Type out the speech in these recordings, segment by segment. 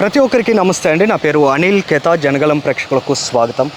ప్రతి ఒక్కరికి నమస్తే అండి. నా పేరు అనిల్ కేతా. జనగలం ప్రేక్షకులకు స్వాగతం.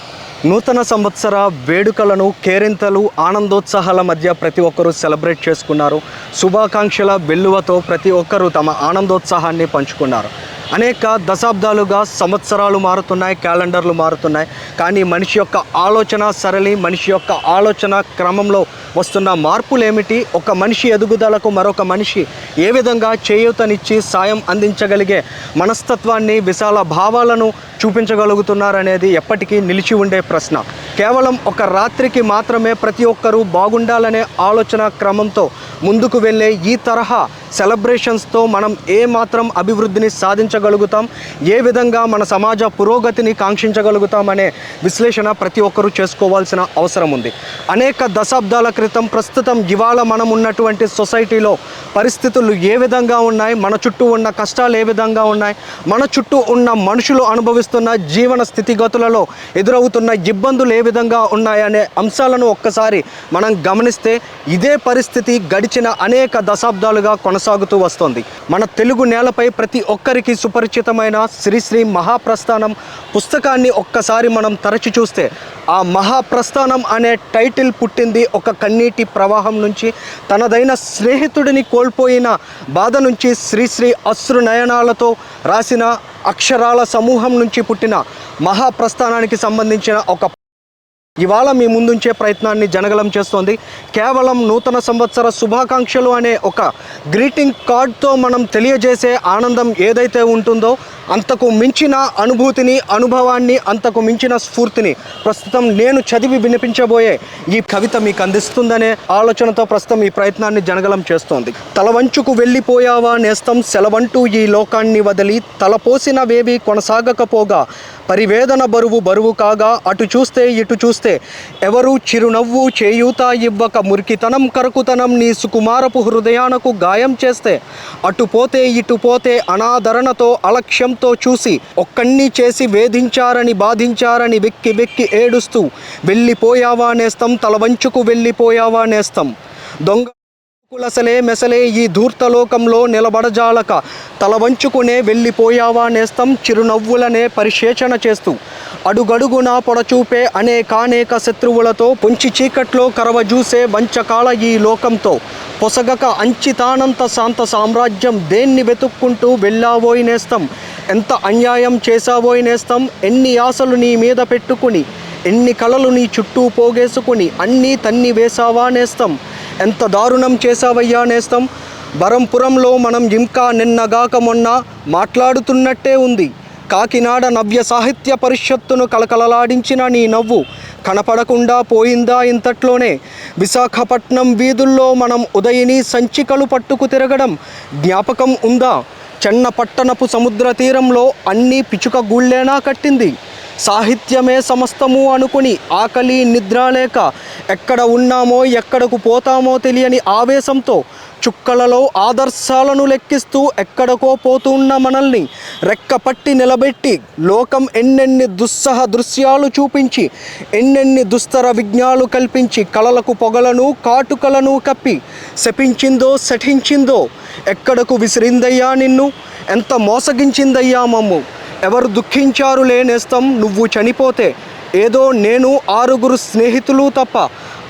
నూతన సంవత్సర వేడుకలను కేరింతలు ఆనందోత్సాహాల మధ్య ప్రతి ఒక్కరూ సెలబ్రేట్ చేసుకున్నారు. శుభాకాంక్షల వెల్లువతో ప్రతి ఒక్కరూ తమ ఆనందోత్సాహాన్ని పంచుకున్నారు. అనేక దశాబ్దాలుగా సంవత్సరాలు మారుతున్నాయి క్యాలెండర్లు మారుతున్నాయి. కానీ మనిషి యొక్క ఆలోచన సరళి మనిషి యొక్క ఆలోచన క్రమంలో వస్తున్న మార్పులు ఏమిటి ఒక మనిషి ఎదుగుదలకు మరొక మనిషి ఏ విధంగా చేయూతనిచ్చి సాయం అందించగలిగే మనస్తత్వాన్ని విశాల భావాలను చూపించగలుగుతున్నారనేది ఎప్పటికీ నిలిచి ఉండే ప్రశ్న. కేవలం ఒక రాత్రికి మాత్రమే ప్రతి ఒక్కరూ బాగుండాలనే ఆలోచన క్రమంతో ముందుకు వెళ్ళే ఈ తరహా సెలబ్రేషన్స్తో మనం ఏ మాత్రం అభివృద్ధిని సాధించగలుగుతాం ఏ విధంగా మన సమాజ పురోగతిని కాంక్షించగలుగుతాం అనే విశ్లేషణ ప్రతి ఒక్కరూ చేసుకోవాల్సిన అవసరం ఉంది. అనేక దశాబ్దాల క్రితం ప్రస్తుతం ఇవాళ మనం ఉన్నటువంటి సొసైటీలో పరిస్థితులు ఏ విధంగా ఉన్నాయి మన చుట్టూ ఉన్న కష్టాలు ఏ విధంగా ఉన్నాయి మన చుట్టూ ఉన్న మనుషులు అనుభవిస్తున్న జీవన స్థితిగతులలో ఎదురవుతున్న ఇబ్బందులు ఏ విధంగా ఉన్నాయనే అంశాలను ఒక్కసారి మనం గమనిస్తే ఇదే పరిస్థితి గడిచిన అనేక దశాబ్దాలుగా కొనసాగుతూ వస్తోంది. మన తెలుగు నేలపై ప్రతి ఒక్కరికి సుపరిచితమైన శ్రీశ్రీ మహాప్రస్థానం పుస్తకాన్ని ఒక్కసారి మనం తరచి చూస్తే ఆ మహాప్రస్థానం అనే టైటిల్ పుట్టింది ఒక కన్నీటి ప్రవాహం నుంచి తనదైన స్నేహితుడిని కోల్పోయిన బాధ నుంచి శ్రీశ్రీ అశ్రు నయనాలతో రాసిన అక్షరాల సమూహం నుంచి పుట్టిన మహాప్రస్థానానికి సంబంధించిన ఒక ఇవాళ మీ ముందుంచే ప్రయత్నాన్ని జనగలం చేస్తోంది. కేవలం నూతన సంవత్సర శుభాకాంక్షలు అనే ఒక గ్రీటింగ్ కార్డ్తో మనం తెలియజేసే ఆనందం ఏదైతే ఉంటుందో అంతకు మించిన అనుభూతిని అనుభవాన్ని అంతకు మించిన స్ఫూర్తిని ప్రస్తుతం నేను చదివి వినిపించబోయే ఈ కవిత మీకు అందిస్తుందనే ఆలోచనతో ప్రస్తుతం ఈ ప్రయత్నాన్ని జనగలం చేస్తోంది. తలవంచుకు వెళ్ళిపోయావా నేస్తం సెలవంటూ ఈ లోకాన్ని వదిలి తలపోసిన వేవి కొనసాగకపోగా పరివేదన బరువు బరువు కాగా అటు చూస్తే ఇటు చూస్తే ఎవరు చిరునవ్వు చేయూత ఇవ్వక మురికితనం కరకుతనం నీ సుకుమారపు హృదయానకు గాయం చేస్తే అటు పోతే ఇటు పోతే అనాదరణతో అలక్ష్యంతో చూసి ఒక్కణ్ణి చేసి వేధించారని బాధించారని వెక్కి వెక్కి ఏడుస్తూ వెళ్ళిపోయావా నేస్తం తలవంచుకు వెళ్ళిపోయావా నేస్తం దొంగ కులసలే మెసలే ఈ ధూర్తలోకంలో నిలబడజాలక. తల వంచుకునే వెళ్ళిపోయావా నేస్తం చిరునవ్వులనే పరిశేషణ చేస్తూ. అడుగడుగునా పొడచూపే అనేకానేక శత్రువులతో పొంచి చీకట్లో కరవజూసే వంచకాల ఈ లోకంతో. పొసగక అంచితానంత శాంత సామ్రాజ్యం దేన్ని వెతుక్కుంటూ వెళ్ళావోయి నేస్తం? ఎంత అన్యాయం చేశావోయి నేస్తం? ఎన్ని ఆశలు నీ మీద పెట్టుకుని? ఎన్ని కలలు నీ చుట్టూ పోగేసుకుని? అన్నీ తన్ని వేసావా నేస్తం? ఎంత దారుణం చేసావయ్యా నేస్తం? బరంపురంలో మనం ఇంకా నిన్నగాక మొన్న మాట్లాడుతున్నట్టే ఉంది. కాకినాడ నవ్య సాహిత్య పరిషత్తును కలకలలాడించిన నీ నవ్వు కనపడకుండా పోయిందా ఇంతట్లోనే? విశాఖపట్నం వీధుల్లో మనం ఉదయిని సంచికలు పట్టుకు తిరగడం జ్ఞాపకం ఉందా? చెన్న పట్టణపు సముద్ర తీరంలో అన్నీ పిచుక గూళ్ళేనా కట్టింది? సాహిత్యమే సమస్తము అనుకుని ఆకలి నిద్ర లేక ఎక్కడ ఉన్నామో ఎక్కడకు పోతామో తెలియని ఆవేశంతో చుక్కలలో ఆదర్శాలను లెక్కిస్తూ ఎక్కడకో పోతున్న మనల్ని రెక్కపట్టి నిలబెట్టి లోకం ఎన్నెన్ని దుస్సహ దృశ్యాలు చూపించి ఎన్నెన్ని దుస్తర విజ్ఞాలు కల్పించి కళలకు పొగలను కాటుకలను కప్పి శపించిందో శఠించిందో ఎక్కడకు విసిరిందయ్యా నిన్ను? ఎంత మోసగించిందయ్యా మమ్ము? ఎవరు దుఃఖించారు లేనేస్తం నువ్వు చనిపోతే. ఏదో నేను ఆరుగురు స్నేహితులు తప్ప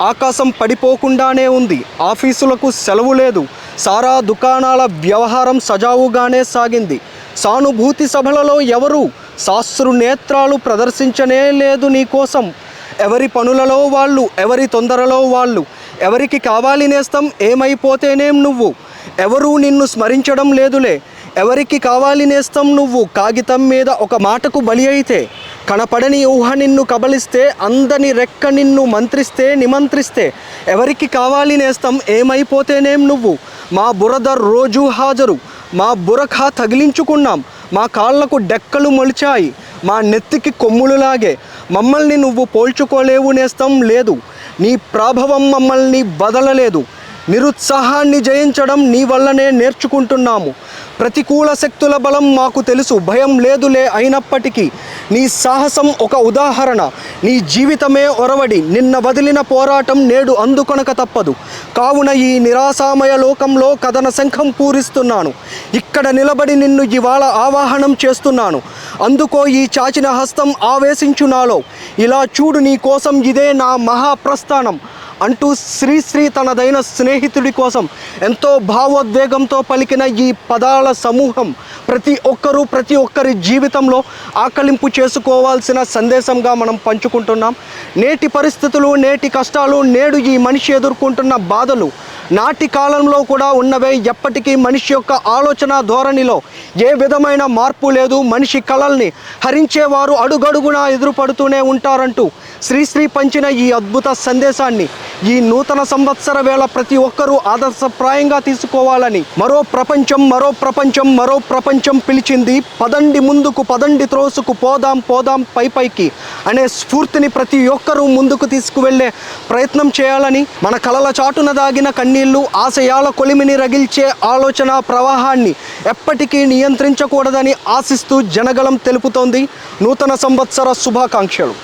ఆకాశం పడిపోకుండానే ఉంది ఆఫీసులకు సెలవు లేదు సారా దుకాణాల వ్యవహారం సజావుగానే సాగింది. సానుభూతి సభలలో ఎవరు శాస్త్రు నేత్రాలు ప్రదర్శించనే లేదు నీకోసం ఎవరి పనులలో వాళ్ళు ఎవరి తొందరలో వాళ్ళు. ఎవరికి కావాలి నేస్తం ఏమైపోతేనేం నువ్వు. ఎవరూ నిన్ను స్మరించడం లేదులే. ఎవరికి కావాలి నేస్తం నువ్వు? కాగితం మీద ఒక మాటకు బలి అయితే కనపడని ఊహ నిన్ను కబలిస్తే అందని రెక్క నిన్ను మంత్రిస్తే నిమంత్రిస్తే ఎవరికి కావాలి నేస్తం? ఏమైపోతేనేం నువ్వు? మా బురద రోజూ హాజరు. మా బురఖా తగిలించుకున్నాం. మా కాళ్ళకు డెక్కలు మొలిచాయి. మా నెత్తికి కొమ్ములు లాగే. మమ్మల్ని నువ్వు పోల్చుకోలేవు నేస్తం. లేదు. నీ ప్రాభవం మమ్మల్ని వదలలేదు నిరుత్సాహాన్ని జయించడం నీ వల్లనే నేర్చుకుంటున్నాము. ప్రతికూల శక్తుల బలం మాకు తెలుసు. భయం లేదులే అయినప్పటికీ నీ సాహసం ఒక ఉదాహరణ. నీ జీవితమే ఒరవడి. నిన్న వదిలిన పోరాటం నేడు అందుకొనక తప్పదు. కావున ఈ నిరాశామయ లోకంలో కథన శంఖం పూరిస్తున్నాను. ఇక్కడ నిలబడి నిన్ను ఇవాళ ఆవాహనం చేస్తున్నాను. అందుకో ఈ చాచిన హస్తం ఆవేశించు నాలో. ఇలా చూడు నీ కోసం ఇదే నా మహాప్రస్థానం. అంటూ శ్రీశ్రీ తనదైన స్నేహితుడి కోసం ఎంతో భావోద్వేగంతో పలికిన ఈ పదాల సమూహం ప్రతి ఒక్కరూ ప్రతి ఒక్కరి జీవితంలో ఆకలింపు చేసుకోవాల్సిన సందేశంగా మనం పంచుకుంటున్నాం. నేటి పరిస్థితులు నేటి కష్టాలు నేడు ఈ మనిషి ఎదుర్కొంటున్న బాధలు నాటి కాలంలో కూడా ఉన్నవే. ఎప్పటికీ మనిషి యొక్క ఆలోచన ధోరణిలో ఏ విధమైన మార్పు లేదు. మనిషి కళల్ని హరించేవారు అడుగడుగునా ఎదురుపడుతూనే ఉంటారంటూ శ్రీశ్రీ పంచిన ఈ అద్భుత సందేశాన్ని ఈ నూతన సంవత్సర వేళ ప్రతి ఒక్కరూ ఆదర్శప్రాయంగా తీసుకోవాలని మరో ప్రపంచం మరో ప్రపంచం మరో ప్రపంచం పిలిచింది పదండి ముందుకు పదండి త్రోసుకు పోదాం పోదాం పై పైకి అనే స్ఫూర్తిని ప్రతి ఒక్కరూ ముందుకు తీసుకువెళ్ళే ప్రయత్నం చేయాలని మన కలల చాటున దాగిన కన్నీళ్ళు ఆశయాల కొలిమిని రగిల్చే ఆలోచన ప్రవాహాన్ని ఎప్పటికీ నియంత్రించకూడదని ఆశిస్తూ జనగలం తెలుపుతోంది నూతన సంవత్సర శుభాకాంక్షలు.